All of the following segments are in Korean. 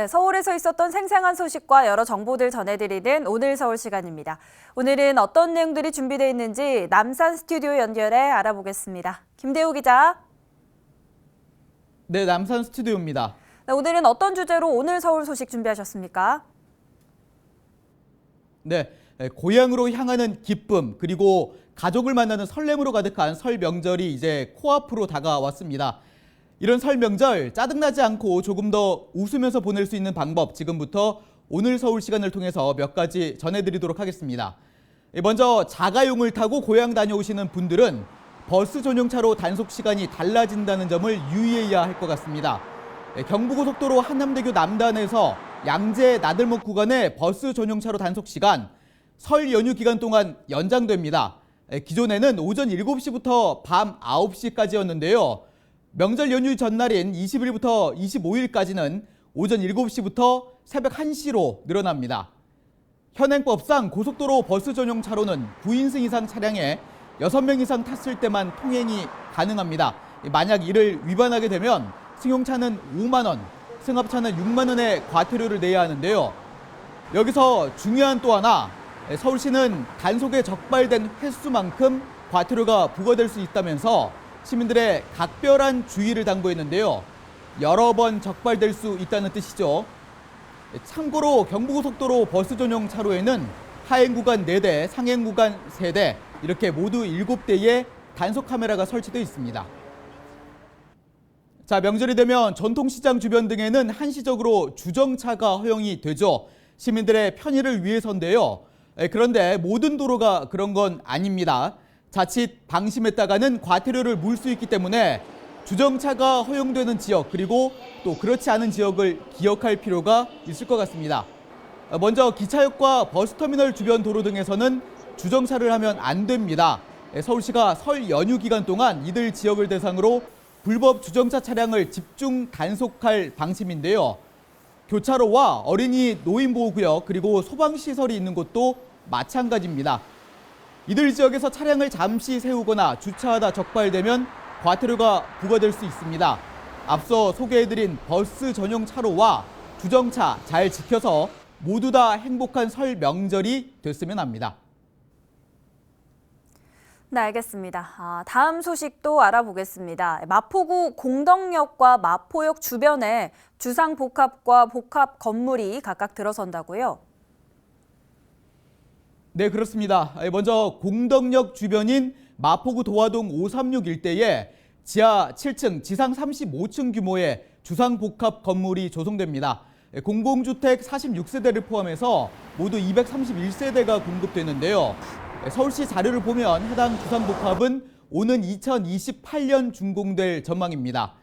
네, 서울에서 있었던 생생한 소식과 여러 정보들 전해드리는 오늘 서울 시간입니다. 오늘은 어떤 내용들이 준비되어 있는지 남산 스튜디오 연결해 알아보겠습니다. 김대우 기자. 네, 남산 스튜디오입니다. 네, 오늘은 어떤 주제로 오늘 서울 소식 준비하셨습니까? 네, 에, 고향으로 향하는 기쁨 그리고 가족을 만나는 설렘으로 가득한 설 명절이 이제 코앞으로 다가왔습니다. 이런 설 명절 짜증나지 않고 조금 더 웃으면서 보낼 수 있는 방법 지금부터 오늘 서울 시간을 통해서 몇 가지 전해드리도록 하겠습니다. 예, 먼저 자가용을 타고 고향 다녀오시는 분들은 버스 전용차로 단속 시간이 달라진다는 점을 유의해야 할 것 같습니다. 예, 경부고속도로 한남대교 남단에서 양재 나들목 구간의 버스 전용차로 단속 시간 설 연휴 기간 동안 연장됩니다. 예, 기존에는 오전 7시부터 밤 9시까지였는데요. 명절 연휴 전날인 20일부터 25일까지는 오전 7시부터 새벽 1시로 늘어납니다. 현행법상 고속도로 버스 전용 차로는 9인승 이상 차량에 6명 이상 탔을 때만 통행이 가능합니다. 만약 이를 위반하게 되면 승용차는 5만 원, 승합차는 6만 원의 과태료를 내야 하는데요. 여기서 중요한 또 하나 서울시는 단속에 적발된 횟수만큼 과태료가 부과될 수 있다면서 시민들의 각별한 주의를 당부했는데요. 여러 번 적발될 수 있다는 뜻이죠. 참고로 경부고속도로 버스 전용 차로에는 하행 구간 4대, 상행 구간 3대 이렇게 모두 7대의 단속 카메라가 설치되어 있습니다. 자, 명절이 되면 전통시장 주변 등에는 한시적으로 주정차가 허용이 되죠. 시민들의 편의를 위해서인데요. 에, 그런데 모든 도로가 그런 건 아닙니다. 자칫 방심했다가는 과태료를 물 수 있기 때문에 주정차가 허용되는 지역 그리고 또 그렇지 않은 지역을 기억할 필요가 있을 것 같습니다. 어, 먼저 기차역과 버스터미널 주변 도로 등에서는 주정차를 하면 안 됩니다. 에, 서울시가 설 연휴 기간 동안 이들 지역을 대상으로 불법 주정차 차량을 집중 단속할 방침인데요. 교차로와 어린이 노인 보호구역 그리고 소방시설이 있는 곳도 마찬가지입니다. 이들 지역에서 차량을 잠시 세우거나 주차하다 적발되면 과태료가 부과될 수 있습니다. 앞서 소개해드린 버스 전용 차로와 주정차 잘 지켜서 모두 다 행복한 설 명절이 됐으면 합니다. 네, 알겠습니다. 아, 다음 소식도 알아보겠습니다. 마포구 공덕역과 마포역 주변에 주상 복합과 복합 건물이 각각 들어선다고요? 네, 그렇습니다. 먼저 공덕역 주변인 마포구 도화동 536 일대에 지하 7층, 지상 35층 규모의 주상복합 건물이 조성됩니다. 공공주택 46세대를 포함해서 모두 231세대가 공급되는데요. 서울시 자료를 보면 해당 주상복합은 오는 2028년 준공될 전망입니다.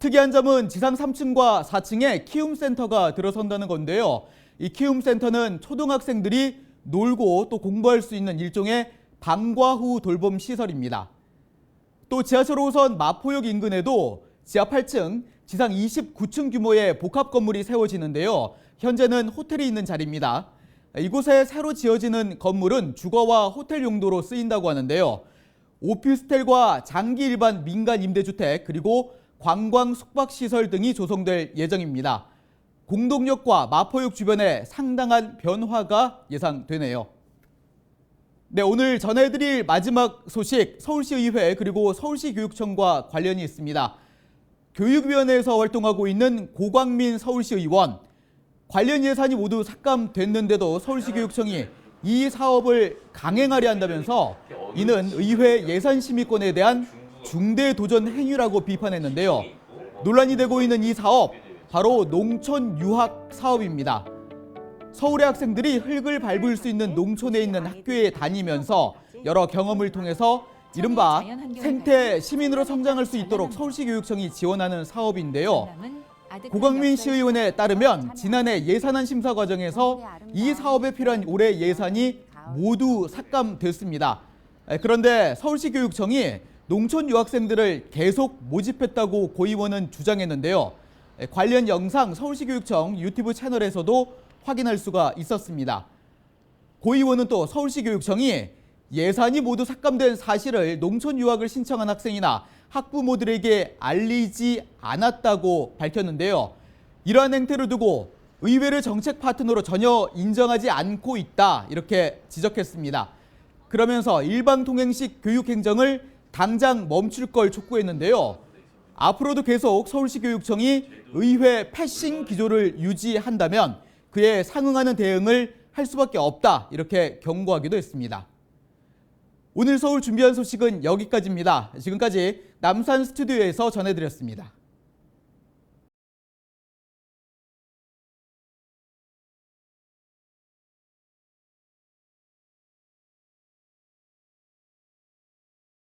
특이한 점은 지상 3층과 4층에 키움센터가 들어선다는 건데요. 이 키움센터는 초등학생들이 놀고 또 공부할 수 있는 일종의 방과 후 돌봄 시설입니다. 또 지하철 5선 마포역 인근에도 지하 8층, 지상 29층 규모의 복합 건물이 세워지는데요. 현재는 호텔이 있는 자리입니다. 이곳에 새로 지어지는 건물은 주거와 호텔 용도로 쓰인다고 하는데요. 오피스텔과 장기 일반 민간 임대주택 그리고 관광 숙박시설 등이 조성될 예정입니다. 공동역과 마포역 주변에 상당한 변화가 예상되네요. 네, 오늘 전해드릴 마지막 소식 서울시의회 그리고 서울시교육청과 관련이 있습니다. 교육위원회에서 활동하고 있는 고광민 서울시의원 관련 예산이 모두 삭감됐는데도 서울시교육청이 이 사업을 강행하려 한다면서 이는 의회 예산심의권에 대한 중대 도전 행위라고 비판했는데요. 논란이 되고 있는 이 사업 바로 농촌 유학 사업입니다. 서울의 학생들이 흙을 밟을 수 있는 농촌에 있는 학교에 다니면서 여러 경험을 통해서 이른바 생태 시민으로 성장할 수 있도록 서울시 교육청이 지원하는 사업인데요. 고광민 시의원에 따르면 지난해 예산안 심사 과정에서 이 사업에 필요한 올해 예산이 모두 삭감됐습니다. 그런데 서울시 교육청이 농촌 유학생들을 계속 모집했다고 고 의원은 주장했는데요. 관련 영상 서울시 교육청 유튜브 채널에서도 확인할 수가 있었습니다. 고 의원은 또 서울시 교육청이 예산이 모두 삭감된 사실을 농촌 유학을 신청한 학생이나 학부모들에게 알리지 않았다고 밝혔는데요. 이러한 행태를 두고 의회를 정책 파트너로 전혀 인정하지 않고 있다 이렇게 지적했습니다. 그러면서 일방 통행식 교육 행정을 당장 멈출 걸 촉구했는데요. 앞으로도 계속 서울시 교육청이 의회 패싱 기조를 유지한다면 그에 상응하는 대응을 할 수밖에 없다 이렇게 경고하기도 했습니다. 오늘 서울 준비한 소식은 여기까지입니다. 지금까지 남산 스튜디오에서 전해드렸습니다.